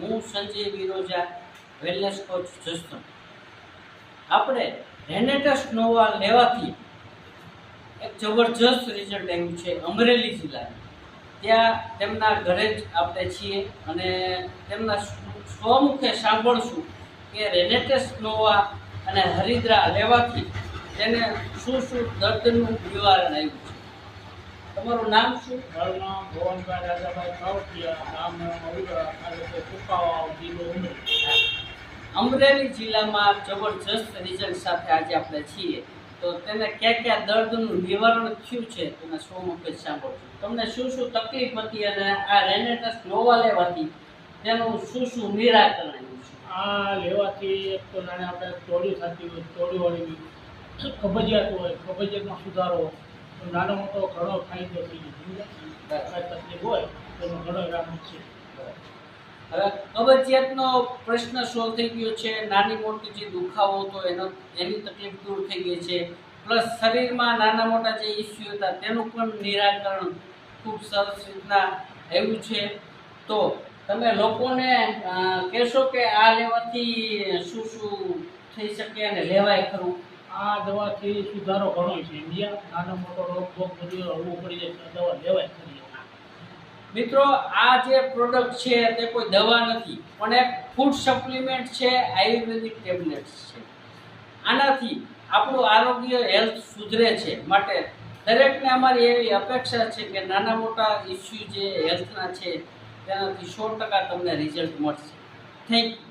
હું Sanjay Viroja wellness coach Jasdan. આપણે રેનેટસ નોવા લેવાથી એક જબરજસ્ત રિઝલ્ટ આવ્યું છે અમરેલી જિલ્લાનું. ત્યાં તેમના ઘરે જ આપણે છીએ અને તેમના સ્વમુખે સાંભળશું કે રેનેટસ નોવા અને હરિદ્રા લેવાથી તેને શું શું દર્દનું નિવારણ આવ્યું છે. તમારું નામ શું? મારું નામ ભવનભાઈ રાજાભાઈ કાવટિયા નામ અવિરા તાલુકો કુકાવાવ જિલ્લો અમરેલી જિલ્લામાં જબરજસ્ત રિઝલ્ટ સાથે આજે આપણે છીએ. તો તેને ક્યાં ક્યાં દર્દનું નિવારણ થયું છે તેના મુખે સાંભળશું તમને શું શું તકલીફ હતી અને આ રેનેટસ નોવા લેવાથી? તેનું શું શું નિરાકરણ આવ્યું છે? આ લેવાથી એક તો નાના આપણે તોડી થતી હોય તોડી વાળી કબજિયાત હોય કબજિયાતમાં સુધારો તો નાનો મોટો ઘણો ફાયદો થઈ ગયો તકલીફ હોય, તો એનો ઘણો રાહત છે. હવે કબજિયાતનો પ્રશ્ન સોલ્વ થઈ ગયો છે. નાની મોટી જે દુખાવો હતો, એનો, એની તકલીફ દૂર થઈ ગઈ છે. પ્લસ શરીરમાં નાના મોટા જે ઇસ્યુ હતા, તેનું પણ નિરાકરણ ખૂબ સરસ રીતના આવ્યું છે. તો તમે લોકોને કહેશો કે આ લેવાથી શું શું થઈ શકે અને લેવાય ખરું? આ દવાથી સુધારો ઘણો છે. ઇન્ડિયા નાનો મોટો રોગ ભોગ બધું હળવું પડી જાય દવા લેવાય મિત્રો, આ જે પ્રોડક્ટ છે તે કોઈ દવા નથી, પણ એક ફૂડ સપ્લિમેન્ટ છે, આયુર્વેદિક ટેબ્લેટ્સ છે. આનાથી આપણું આરોગ્ય હેલ્થ સુધરે છે માટે દરેકને અમારી એવી અપેક્ષા છે કે નાના મોટા ઇસ્યુ જે હેલ્થના છે, તેનાથી સો ટકા તમને રિઝલ્ટ મળશે. Thank you